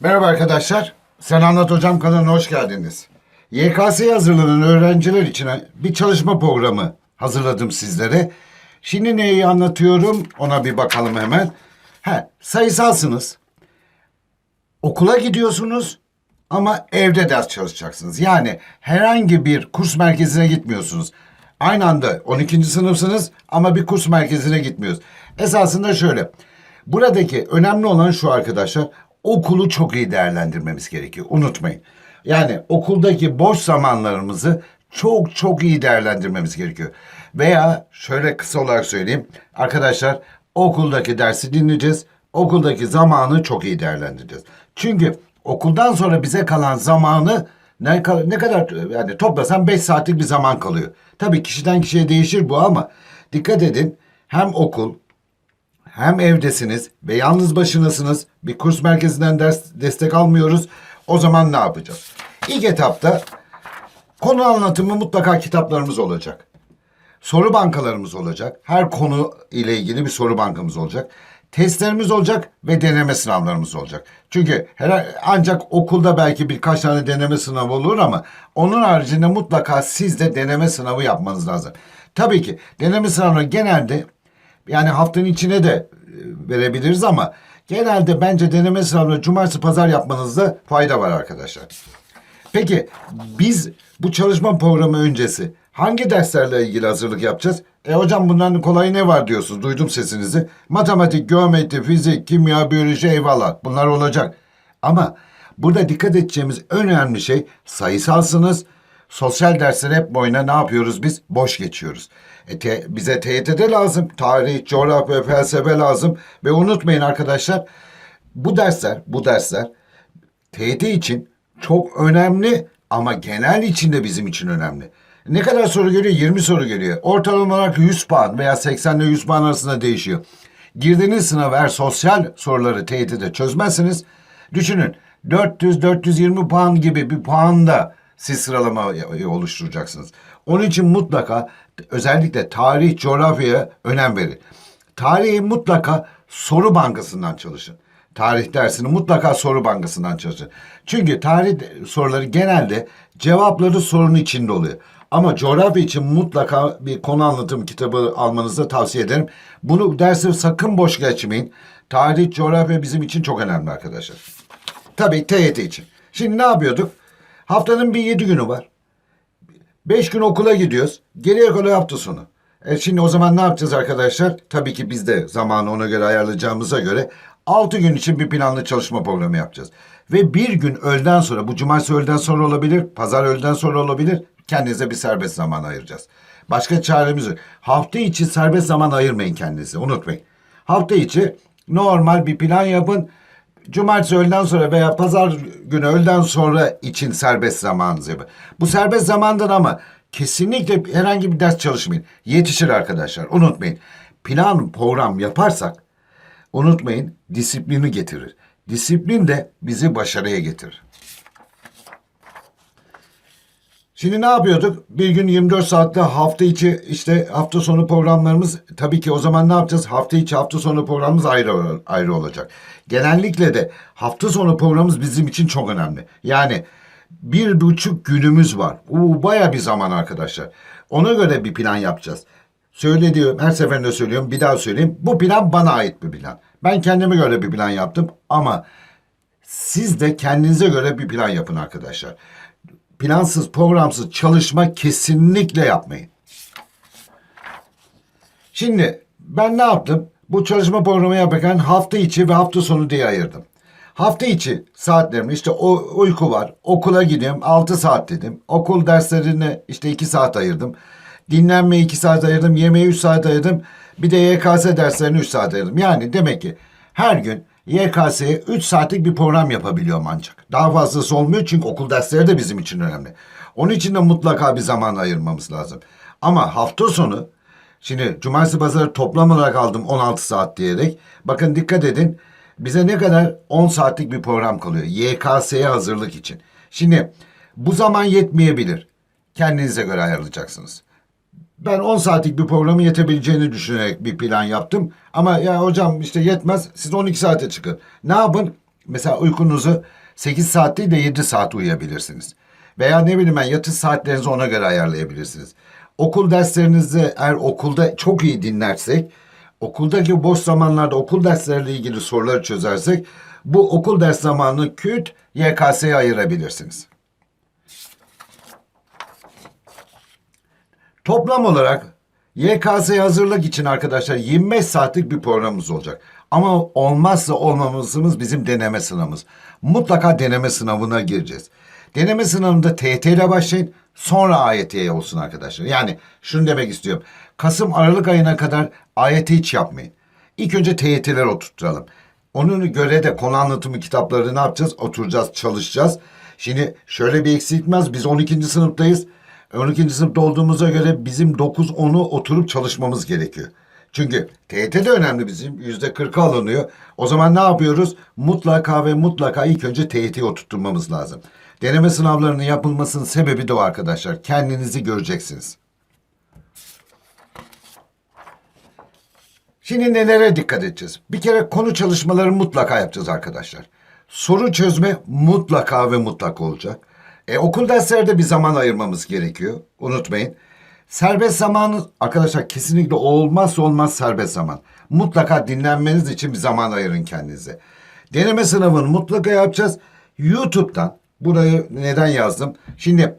Merhaba arkadaşlar. Sen Anlat Hocam kanalına hoş geldiniz. YKS'ye hazırlanan öğrenciler için bir çalışma programı hazırladım sizlere. Şimdi neyi anlatıyorum ona bir bakalım hemen. He, sayısalsınız. Okula gidiyorsunuz ama evde ders çalışacaksınız. Yani herhangi bir kurs merkezine gitmiyorsunuz. Aynı anda 12. sınıfsınız ama bir kurs merkezine gitmiyoruz. Esasında şöyle. Buradaki önemli olan şu arkadaşlar. Okulu çok iyi değerlendirmemiz gerekiyor. Unutmayın. Yani okuldaki boş zamanlarımızı çok çok iyi değerlendirmemiz gerekiyor. Veya şöyle kısa olarak söyleyeyim. Arkadaşlar okuldaki dersi dinleyeceğiz. Okuldaki zamanı çok iyi değerlendireceğiz. Çünkü okuldan sonra bize kalan zamanı ne, ne kadar yani toplasan 5 saatlik bir zaman kalıyor. Tabii kişiden kişiye değişir bu ama dikkat edin hem okul hem evdesiniz ve yalnız başınasınız. Bir kurs merkezinden ders destek almıyoruz. O zaman ne yapacağız? İlk etapta konu anlatımı mutlaka kitaplarımız olacak. Soru bankalarımız olacak. Her konu ile ilgili bir soru bankamız olacak. Testlerimiz olacak ve deneme sınavlarımız olacak. Çünkü her, ancak okulda belki birkaç tane deneme sınavı olur ama onun haricinde mutlaka siz de deneme sınavı yapmanız lazım. Tabii ki deneme sınavları genelde yani haftanın içine de e, verebiliriz ama genelde bence deneme sınavını cumartesi pazar yapmanızda fayda var arkadaşlar. Peki biz bu çalışma programı öncesi hangi derslerle ilgili hazırlık yapacağız? E hocam bunların kolayı ne var diyorsunuz. Duydum sesinizi. Matematik, geometri, fizik, kimya, biyoloji eyvallah. Bunlar olacak. Ama burada dikkat edeceğimiz önemli şey sayısalsınız. Sosyal dersler hep boyuna ne yapıyoruz biz? Boş geçiyoruz. E te- bize TYT'de lazım. Tarih, coğrafya, felsefe lazım. Ve unutmayın arkadaşlar bu dersler, bu dersler TYT için çok önemli ama genel için de bizim için önemli. Ne kadar soru geliyor? 20 soru geliyor. Ortalama olarak 100 puan veya 80 ile 100 puan arasında değişiyor. Girdiğiniz sınav eğer sosyal soruları TYT'de çözmezseniz düşünün 400-420 puan gibi bir puanda siz sıralama oluşturacaksınız. Onun için mutlaka özellikle tarih, coğrafyaya önem verin. Tarihi mutlaka soru bankasından çalışın. Tarih dersini mutlaka soru bankasından çalışın. Çünkü tarih soruları genelde cevapları sorunun içinde oluyor. Ama coğrafya için mutlaka bir konu anlatım kitabı almanızı tavsiye ederim. Bunu dersi sakın boş geçmeyin. Tarih, coğrafya bizim için çok önemli arkadaşlar. Tabii TYT için. Şimdi ne yapıyorduk? Haftanın bir yedi günü var. Beş gün okula gidiyoruz. Geriye kalan hafta sonu. E şimdi o zaman ne yapacağız arkadaşlar? Tabii ki biz de zamanı ona göre ayarlayacağımıza göre altı gün için bir planlı çalışma programı yapacağız. Ve bir gün öğleden sonra, bu cumartesi öğleden sonra olabilir, pazar öğleden sonra olabilir. Kendinize bir serbest zaman ayıracağız. Başka çaremiz yok. Hafta içi serbest zaman ayırmayın kendinize, unutmayın. Hafta içi normal bir plan yapın. Cumartesi öğleden sonra veya pazar günü öğleden sonra için serbest zamanınızı yapın. Bu serbest zamandan ama kesinlikle herhangi bir ders çalışmayın. Yetişir arkadaşlar. Unutmayın. Plan, program yaparsak unutmayın disiplini getirir. Disiplin de bizi başarıya getirir. Şimdi ne yapıyorduk? Bir gün 24 saatte hafta içi işte hafta sonu programlarımız tabii ki o zaman ne yapacağız? Hafta içi hafta sonu programımız ayrı ayrı olacak. Genellikle de hafta sonu programımız bizim için çok önemli. Yani bir buçuk günümüz var. Bu baya bir zaman arkadaşlar. Ona göre bir plan yapacağız. Söyle diyorum, her seferinde söylüyorum, bir daha söyleyeyim. Bu plan bana ait bir plan. Ben kendime göre bir plan yaptım ama siz de kendinize göre bir plan yapın arkadaşlar. Plansız, programsız çalışma kesinlikle yapmayın. Şimdi ben ne yaptım? Bu çalışma programı yaparken hafta içi ve hafta sonu diye ayırdım. Hafta içi saatlerimi işte o uyku var. Okula gidiyorum 6 saat dedim. Okul derslerine işte 2 saat ayırdım. Dinlenmeye 2 saat ayırdım. Yemeğe 3 saat ayırdım. Bir de YKS derslerine 3 saat ayırdım. Yani demek ki her gün YKS'ye 3 saatlik bir program yapabiliyorum ancak. Daha fazlası olmuyor çünkü okul dersleri de bizim için önemli. Onun için de mutlaka bir zaman ayırmamız lazım. Ama hafta sonu Şimdi cumartesi pazarı toplam olarak aldım 16 saat diyerek. Bakın dikkat edin. Bize ne kadar 10 saatlik bir program kalıyor. YKS'ye hazırlık için. Şimdi bu zaman yetmeyebilir. Kendinize göre ayarlayacaksınız. Ben 10 saatlik bir programı yetebileceğini düşünerek bir plan yaptım. Ama ya hocam işte yetmez. Siz 12 saate çıkın. Ne yapın? mesela uykunuzu 8 saat değil de 7 saat uyuyabilirsiniz. Veya ne bileyim ben yatış saatlerinizi ona göre ayarlayabilirsiniz. Okul derslerinizde eğer okulda çok iyi dinlersek, okuldaki boş zamanlarda okul dersleriyle ilgili soruları çözersek, bu okul ders zamanını küt YKS'ye ayırabilirsiniz. Toplam olarak YKS'ye hazırlık için arkadaşlar 25 saatlik bir programımız olacak. Ama olmazsa olmamızımız bizim deneme sınavımız. Mutlaka deneme sınavına gireceğiz. Deneme sınavında TYT ile başlayın sonra AYT'ye olsun arkadaşlar. Yani şunu demek istiyorum. Kasım Aralık ayına kadar AYT hiç yapmayın. İlk önce TYT'ler oturtturalım. Onun göre de konu anlatımı kitapları ne yapacağız? Oturacağız, çalışacağız. Şimdi şöyle bir eksiltmez. Biz 12. sınıftayız. 12. sınıfta olduğumuza göre bizim 9-10'u oturup çalışmamız gerekiyor. Çünkü TYT de önemli bizim. Yüzde 40'a alınıyor. O zaman ne yapıyoruz? Mutlaka ve mutlaka ilk önce TYT'yi oturtturmamız lazım. Deneme sınavlarının yapılmasının sebebi de o arkadaşlar. Kendinizi göreceksiniz. Şimdi nelere dikkat edeceğiz? Bir kere konu çalışmaları mutlaka yapacağız arkadaşlar. Soru çözme mutlaka ve mutlaka olacak. E, okul derslerde bir zaman ayırmamız gerekiyor. Unutmayın. Serbest zamanı arkadaşlar kesinlikle olmazsa olmaz serbest zaman. Mutlaka dinlenmeniz için bir zaman ayırın kendinize. Deneme sınavını mutlaka yapacağız. YouTube'dan burayı neden yazdım? Şimdi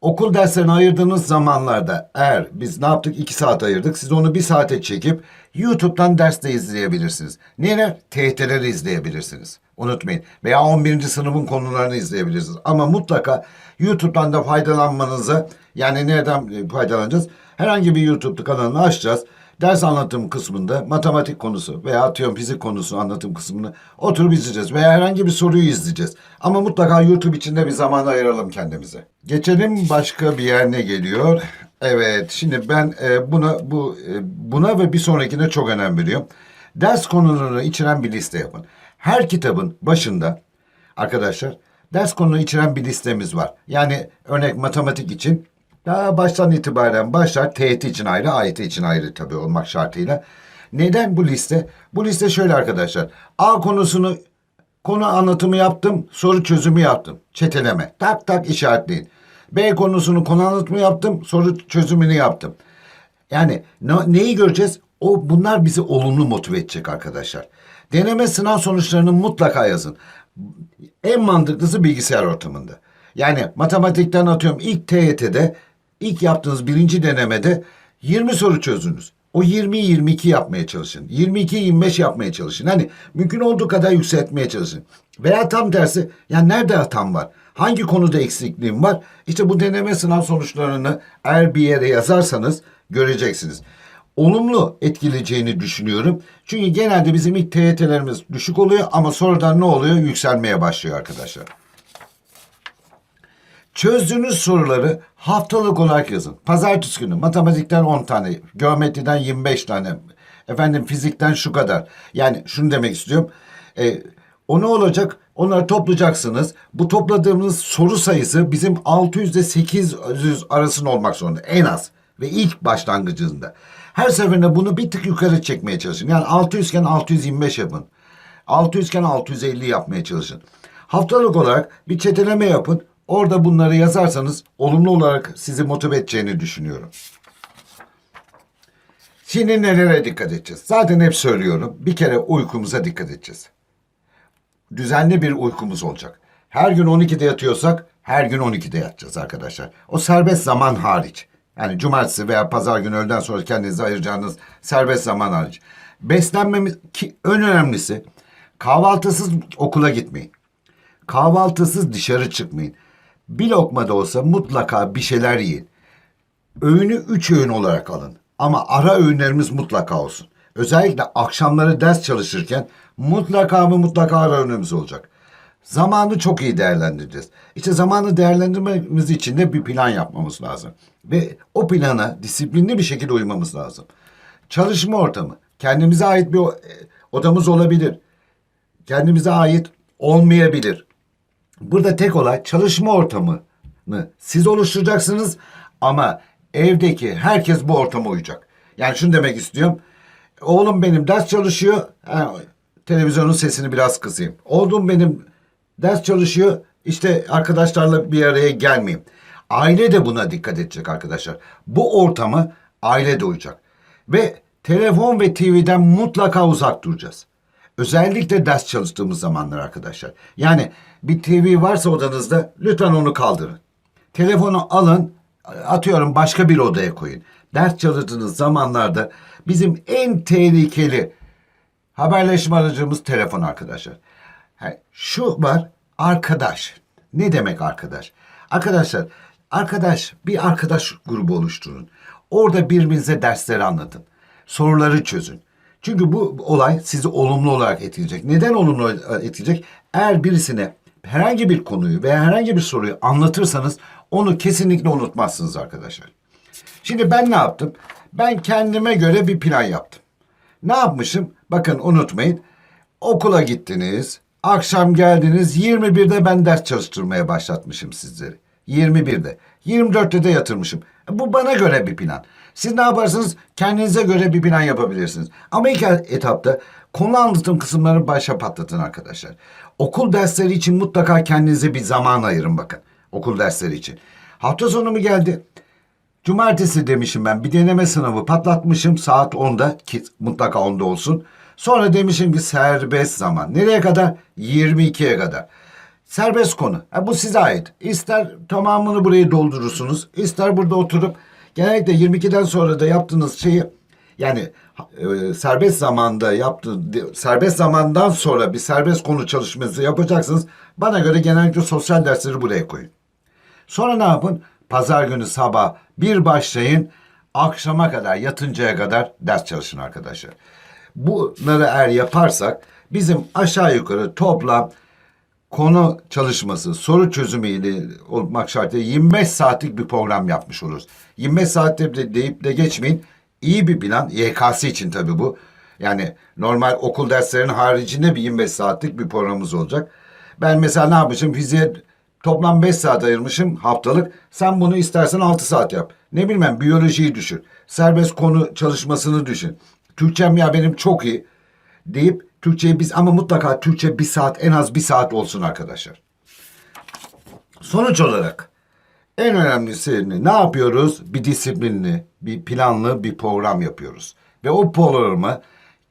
okul derslerine ayırdığınız zamanlarda eğer biz ne yaptık? iki saat ayırdık. Siz onu bir saate çekip YouTube'dan ders de izleyebilirsiniz. Neler? TYT'leri izleyebilirsiniz. Unutmayın. Veya 11. sınıfın konularını izleyebilirsiniz. Ama mutlaka YouTube'dan da faydalanmanızı yani nereden e, faydalanacağız? Herhangi bir YouTube kanalını açacağız. Ders anlatım kısmında matematik konusu veya atıyorum fizik konusu anlatım kısmını oturup izleyeceğiz veya herhangi bir soruyu izleyeceğiz. Ama mutlaka YouTube içinde bir zaman ayıralım kendimize. Geçelim başka bir yer ne geliyor? Evet, şimdi ben e, buna bu e, buna ve bir sonrakine çok önem veriyorum. Ders konularını içeren bir liste yapın. Her kitabın başında arkadaşlar ders konunu içeren bir listemiz var. Yani örnek matematik için daha baştan itibaren başlar. TYT için ayrı, AYT için ayrı tabii olmak şartıyla. Neden bu liste? Bu liste şöyle arkadaşlar. A konusunu konu anlatımı yaptım, soru çözümü yaptım. Çeteleme. Tak tak işaretleyin. B konusunu konu anlatımı yaptım, soru çözümünü yaptım. Yani ne- neyi göreceğiz? O bunlar bizi olumlu motive edecek arkadaşlar. Deneme sınav sonuçlarını mutlaka yazın. En mantıklısı bilgisayar ortamında. Yani matematikten atıyorum ilk TYT'de ilk yaptığınız birinci denemede 20 soru çözünüz. O 20'yi 22 yapmaya çalışın. 22'yi 25 yapmaya çalışın. Hani mümkün olduğu kadar yükseltmeye çalışın. Veya tam tersi yani nerede hatam var? Hangi konuda eksikliğim var? İşte bu deneme sınav sonuçlarını eğer bir yere yazarsanız göreceksiniz. Olumlu etkileyeceğini düşünüyorum. Çünkü genelde bizim ilk TYT'lerimiz düşük oluyor ama sonradan ne oluyor? Yükselmeye başlıyor arkadaşlar. Çözdüğünüz soruları haftalık olarak yazın. Pazartesi günü matematikten 10 tane, geometriden 25 tane, efendim fizikten şu kadar. Yani şunu demek istiyorum. E, o ne olacak? Onları toplayacaksınız. Bu topladığımız soru sayısı bizim 600 ile 800 arasında olmak zorunda en az. Ve ilk başlangıcında. Her seferinde bunu bir tık yukarı çekmeye çalışın. Yani 600 iken 625 yapın. 600 iken 650 yapmaya çalışın. Haftalık olarak bir çeteleme yapın. Orada bunları yazarsanız olumlu olarak sizi motive edeceğini düşünüyorum. Şimdi nelere dikkat edeceğiz? Zaten hep söylüyorum. Bir kere uykumuza dikkat edeceğiz. Düzenli bir uykumuz olacak. Her gün 12'de yatıyorsak her gün 12'de yatacağız arkadaşlar. O serbest zaman hariç. Yani cumartesi veya pazar günü öğleden sonra kendinize ayıracağınız serbest zaman hariç. Beslenmemiz ki en önemlisi kahvaltısız okula gitmeyin. Kahvaltısız dışarı çıkmayın. Bir lokma da olsa mutlaka bir şeyler yiyin. Öğünü üç öğün olarak alın. Ama ara öğünlerimiz mutlaka olsun. Özellikle akşamları ders çalışırken mutlaka ve mutlaka ara olacak. Zamanı çok iyi değerlendireceğiz. İşte zamanı değerlendirmemiz için de bir plan yapmamız lazım. Ve o plana disiplinli bir şekilde uymamız lazım. Çalışma ortamı. Kendimize ait bir e, odamız olabilir. Kendimize ait olmayabilir. Burada tek olay çalışma ortamını siz oluşturacaksınız ama evdeki herkes bu ortama uyacak. Yani şunu demek istiyorum. Oğlum benim ders çalışıyor. ha, televizyonun sesini biraz kısayım. Oğlum benim ders çalışıyor. İşte arkadaşlarla bir araya gelmeyeyim. Aile de buna dikkat edecek arkadaşlar. Bu ortamı aile de uyacak. Ve telefon ve TV'den mutlaka uzak duracağız. Özellikle ders çalıştığımız zamanlar arkadaşlar. Yani bir TV varsa odanızda lütfen onu kaldırın. Telefonu alın, atıyorum başka bir odaya koyun. Ders çalıştığınız zamanlarda bizim en tehlikeli haberleşme aracımız telefon arkadaşlar. Şu var arkadaş. Ne demek arkadaş? Arkadaşlar, arkadaş bir arkadaş grubu oluşturun. Orada birbirinize dersleri anlatın. Soruları çözün. Çünkü bu olay sizi olumlu olarak etkileyecek. Neden olumlu etkileyecek? Eğer birisine herhangi bir konuyu veya herhangi bir soruyu anlatırsanız onu kesinlikle unutmazsınız arkadaşlar. Şimdi ben ne yaptım? Ben kendime göre bir plan yaptım. Ne yapmışım? Bakın unutmayın. Okula gittiniz. Akşam geldiniz. 21'de ben ders çalıştırmaya başlatmışım sizleri. 21'de. 24'te de yatırmışım. Bu bana göre bir plan. Siz ne yaparsınız? Kendinize göre bir plan yapabilirsiniz. Ama ilk etapta konu anlatım kısımlarını başa patlatın arkadaşlar. Okul dersleri için mutlaka kendinize bir zaman ayırın bakın. Okul dersleri için. Hafta sonu mu geldi? Cumartesi demişim ben bir deneme sınavı patlatmışım saat 10'da ki mutlaka 10'da olsun. Sonra demişim ki serbest zaman. Nereye kadar? 22'ye kadar. Serbest konu. Ha, bu size ait. İster tamamını burayı doldurursunuz. ister burada oturup genellikle 22'den sonra da yaptığınız şeyi yani e, serbest zamanda yaptığı serbest zamandan sonra bir serbest konu çalışması yapacaksınız. Bana göre genellikle sosyal dersleri buraya koyun. Sonra ne yapın? Pazar günü sabah bir başlayın. Akşama kadar yatıncaya kadar ders çalışın arkadaşlar. Bunları eğer yaparsak bizim aşağı yukarı toplam konu çalışması, soru çözümüyle olmak şartıyla 25 saatlik bir program yapmış oluruz. 25 saatte de deyip de geçmeyin. İyi bir plan. YKS için tabii bu. Yani normal okul derslerinin haricinde bir 25 saatlik bir programımız olacak. Ben mesela ne yapmışım? Fiziğe toplam 5 saat ayırmışım haftalık. Sen bunu istersen 6 saat yap. Ne bilmem biyolojiyi düşün. Serbest konu çalışmasını düşün. Türkçem ya benim çok iyi deyip Türkçeyi biz ama mutlaka Türkçe bir saat en az bir saat olsun arkadaşlar. Sonuç olarak en önemlisi ne yapıyoruz? Bir disiplinli, bir planlı bir program yapıyoruz. Ve o programı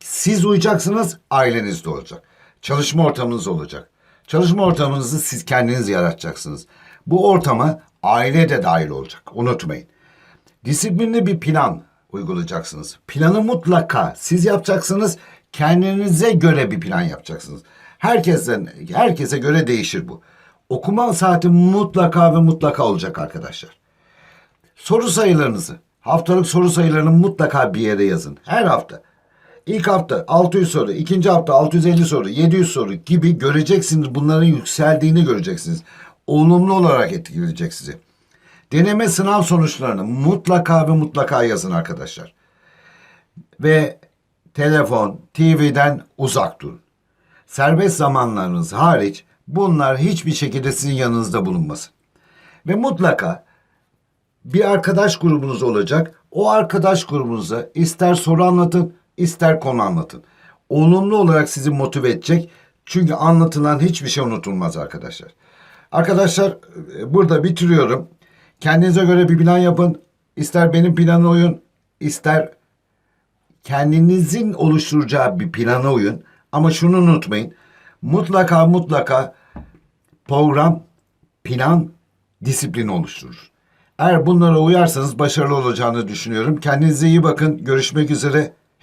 siz uyacaksınız, aileniz de olacak. Çalışma ortamınız olacak. Çalışma ortamınızı siz kendiniz yaratacaksınız. Bu ortama aile de dahil olacak. Unutmayın. Disiplinli bir plan uygulayacaksınız. Planı mutlaka siz yapacaksınız. Kendinize göre bir plan yapacaksınız. Herkesten herkese göre değişir bu. Okuma saati mutlaka ve mutlaka olacak arkadaşlar. Soru sayılarınızı, haftalık soru sayılarını mutlaka bir yere yazın. Her hafta. İlk hafta 600 soru, ikinci hafta 650 soru, 700 soru gibi göreceksiniz. Bunların yükseldiğini göreceksiniz. Olumlu olarak etkileyecek sizi. Deneme sınav sonuçlarını mutlaka ve mutlaka yazın arkadaşlar. Ve telefon, TV'den uzak durun. Serbest zamanlarınız hariç bunlar hiçbir şekilde sizin yanınızda bulunmasın. Ve mutlaka bir arkadaş grubunuz olacak. O arkadaş grubunuza ister soru anlatın, ister konu anlatın. Olumlu olarak sizi motive edecek. Çünkü anlatılan hiçbir şey unutulmaz arkadaşlar. Arkadaşlar e, burada bitiriyorum. Kendinize göre bir plan yapın. İster benim planı uyun, ister kendinizin oluşturacağı bir plana uyun. Ama şunu unutmayın. Mutlaka mutlaka program, plan, disiplin oluşturur. Eğer bunlara uyarsanız başarılı olacağını düşünüyorum. Kendinize iyi bakın. Görüşmek üzere.